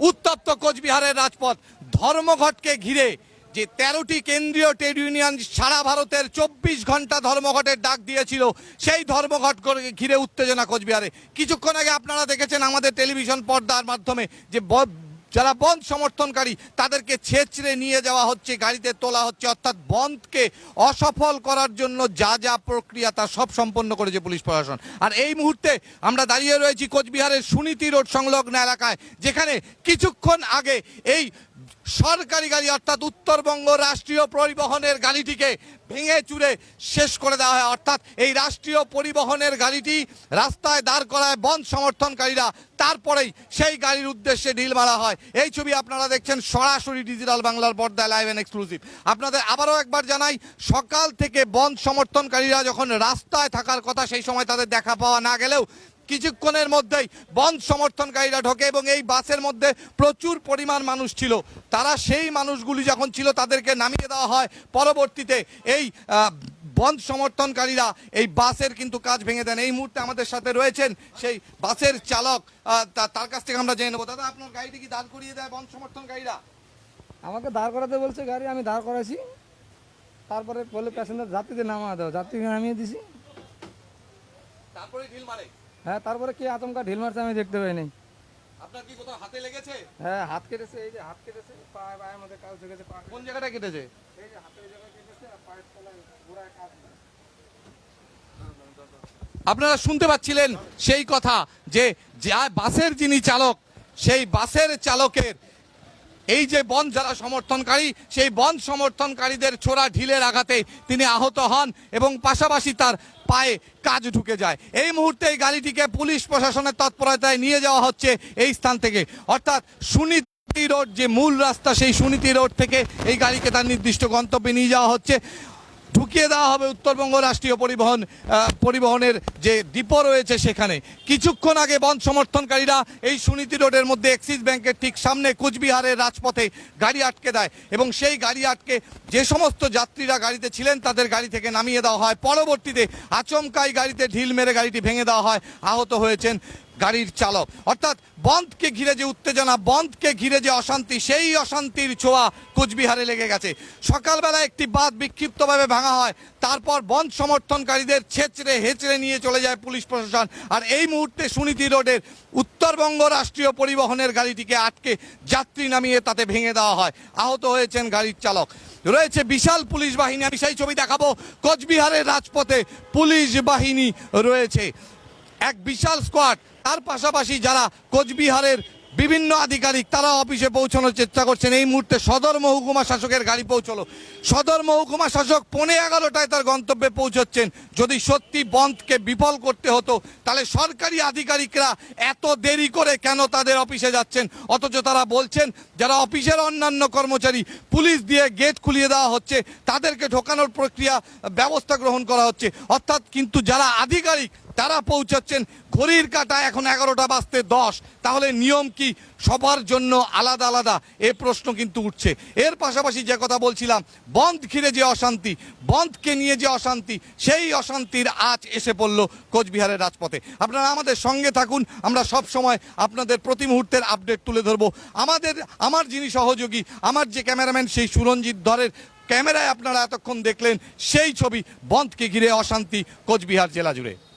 উত্তপ্ত কোচবিহারের রাজপথ ধর্মঘটকে ঘিরে যে তেরোটি কেন্দ্রীয় ট্রেড ইউনিয়ন সারা ভারতের চব্বিশ ঘণ্টা ধর্মঘটের ডাক দিয়েছিল, সেই ধর্মঘট ঘিরে উত্তেজনা কোচবিহারে। কিছুক্ষণ আগে আপনারা দেখেছেন আমাদের টেলিভিশন পর্দার মাধ্যমে যে যারা বন্ধ সমর্থনকারী, তাদেরকে ছেঁচড়ে নিয়ে যাওয়া হচ্ছে, গাড়িতে তোলা হচ্ছে, অর্থাৎ বন্ধকে অসফল করার জন্য যা যা প্রক্রিয়া তা সব সম্পন্ন করেছে পুলিশ প্রশাসন। আর এই মুহূর্তে আমরা দাঁড়িয়ে রয়েছি কোচবিহারের সুনীতি রোড সংলগ্ন এলাকায়, যেখানে কিছুক্ষণ আগে এই সরকারি গাড়ি অর্থাৎ উত্তরবঙ্গ রাষ্ট্রীয় পরিবহনের গাড়িটিকে ভেঙে চুরে শেষ করে দেওয়া হয়। অর্থাৎ এই রাষ্ট্রীয় পরিবহনের গাড়িটি রাস্তায় দাঁড় করায় বন্ধ সমর্থনকারীরা তারপরেই সেই গাড়ির উদ্দেশ্যে ঢিল মারা হয়। এই ছবি আপনারা দেখছেন সরাসরি ডিজিটাল বাংলার পর্দায় লাইভ অ্যান্ড এক্সক্লুসিভ আপনাদের আবারও একবার জানাই, সকাল থেকে বন্ধ সমর্থনকারীরা যখন রাস্তায় থাকার কথা সেই সময় তাদের দেখা পাওয়া না গেলেও কিছুক্ষণের মধ্যেই বন্ধ সমর্থনকারীরা ঢোকে এবং এই বাসের মধ্যে প্রচুর পরিমাণ মানুষ ছিল। তারা সেই মানুষগুলি যখন ছিল তাদেরকে নামিয়ে দেওয়া হয়। পরবর্তীতে এই বন্ধ সমর্থনকারীরা এই বাসের কিন্তু কাজ ভেঙে দেন। এই মুহূর্তে আমাদের সাথে রয়েছেন সেই বাসের চালক তার কাছ থেকে আমরা জেনে নেব। দাদা আপনার গাড়িটি কি দাঁড় করিয়ে দেয় বন্ধ সমর্থনকারীরা? আমাকে দাঁড় করাতে বলছে গাড়ি আমি দাঁড় করাইছি। তারপরে বলে প্যাসেঞ্জার যাত্রীদের নামা দাও যাত্রীকে নামিয়ে দিছি। তারপরে ঢিল মারে। হ্যাঁ তারপরে কে আতঙ্কা ঢিল মারছে আমি দেখতে পাইনি। আপনার কি কোথাও হাতে লেগেছে? হ্যাঁ হাত কেটেছে এই যে হাত কেটেছে পায়ে পায়ের মধ্যে কাজ কোন জায়গাটা কেটেছে? এই যে জায়গায় কেটেছে আর পায়ের তলায় গোড়ায় কাজ আপনারা শুনতে পাচ্ছিলেন সেই কথা যে যা বাসের যিনি চালক সেই বাসের চালকের এই যে বন যারা সমর্থনকারী, সেই বন সমর্থনকারীদের ছোড়া ঢিলের আঘাতে তিনি আহত হন এবং পাশাপাশি তার পায়ে কাজ ঢুকে যায়। এই মুহূর্তে এই গাড়িটিকে পুলিশ প্রশাসনের তৎপরতায় নিয়ে যাওয়া হচ্ছে এই স্থান থেকে। অর্থাৎ সুনীতি রোড যে মূল রাস্তা, সেই সুনীতি রোড থেকে এই গাড়িকে তার নির্দিষ্ট গন্তব্যে নিয়ে যাওয়া হচ্ছে। ঢুকিয়ে দেওয়া হবে উত্তরবঙ্গ রাষ্ট্রীয় পরিবহন পরিবহনের যে ডিপো রয়েছে সেখানে। কিছুক্ষণ আগে বন্ধ সমর্থনকারীরা এই সুনীতি রোডের মধ্যে এক্সিস ব্যাংকের ঠিক সামনে কুচবিহারের রাজপথে গাড়ি আটকে দেয় এবং সেই গাড়ি আটকে যে সমস্ত যাত্রীরা গাড়িতে ছিলেন তাদের গাড়ি থেকে নামিয়ে দেওয়া হয়। পরবর্তীতে আচমকাই গাড়িতে ঢিল মেরে গাড়িটি ভেঙে দেওয়া হয়। আহত হয়েছেন গাড়ির চালক। অর্থাৎ বন্ধকে ঘিরে যে উত্তেজনা, বন্ধকে ঘিরে যে অশান্তি, সেই অশান্তির ছোঁয়া কোচবিহারে লেগে গেছে। সকালবেলা একটি বাঁধ বিক্ষিপ্তভাবে ভাঙা হয়, তারপর বন্ধ সমর্থনকারীদের ছেচড়ে, হেচড়ে নিয়ে চলে যায় পুলিশ প্রশাসন। আর এই মুহূর্তে সুনীতি রোডের উত্তরবঙ্গ রাষ্ট্রীয় পরিবহনের গাড়িটিকে আটকে যাত্রী নামিয়ে তাতে ভেঙে দেওয়া হয়। আহত হয়েছেন গাড়ির চালক। রয়েছে বিশাল পুলিশ বাহিনী। আমি সেই ছবি দেখাবো। কোচবিহারের রাজপথে পুলিশ বাহিনী রয়েছে। এক বিশাল স্কোয়াড তার পাশাপাশি যারা কোচবিহারের বিভিন্ন আধিকারিক তারা অফিসে পৌঁছানোর চেষ্টা করছেন। এই মুহূর্তে সদর মহকুমা শাসকের গাড়ি পৌঁছলো। সদর মহকুমা শাসক পৌনে এগারোটায় তার গন্তব্যে পৌঁছচ্ছেন। যদি সত্যি বন্ধকে বিফল করতে হতো, তাহলে সরকারি আধিকারিকরা এত দেরি করে কেন তাদের অফিসে যাচ্ছেন? অথচ তারা বলছেন, যারা অফিসের অন্যান্য কর্মচারী পুলিশ দিয়ে গেট খুলিয়ে দেওয়া হচ্ছে, তাদেরকে ঢোকানোর প্রক্রিয়া ব্যবস্থা গ্রহণ করা হচ্ছে। অর্থাৎ কিন্তু যারা আধিকারিক, তারা পৌঁছাচ্ছেন ঘড়ির কাটা এখন এগারোটা বাজতে দশ। তাহলে নিয়ম কি? সবার জন্য আলাদা আলাদা। এ প্রশ্ন কিন্তু উঠছে। এর পাশাপাশি যে কথা বলছিলাম, বন্ধ ঘিরে যে অশান্তি, বন্ধকে নিয়ে যে অশান্তি, সেই অশান্তির আজ এসে পড়ল কোচবিহারের রাজপথে। আপনারা আমাদের সঙ্গে থাকুন। আমরা সব সময় আপনাদের প্রতি মুহূর্তের আপডেট তুলে ধরবো। আমাদের, আমার যিনি সহযোগী, আমার যে ক্যামেরাম্যান সেই সুরঞ্জিত ধরের ক্যামেরায় আপনারা এতক্ষণ দেখলেন সেই ছবি বন্ধকে ঘিরে অশান্তি কোচবিহার জেলা জুড়ে।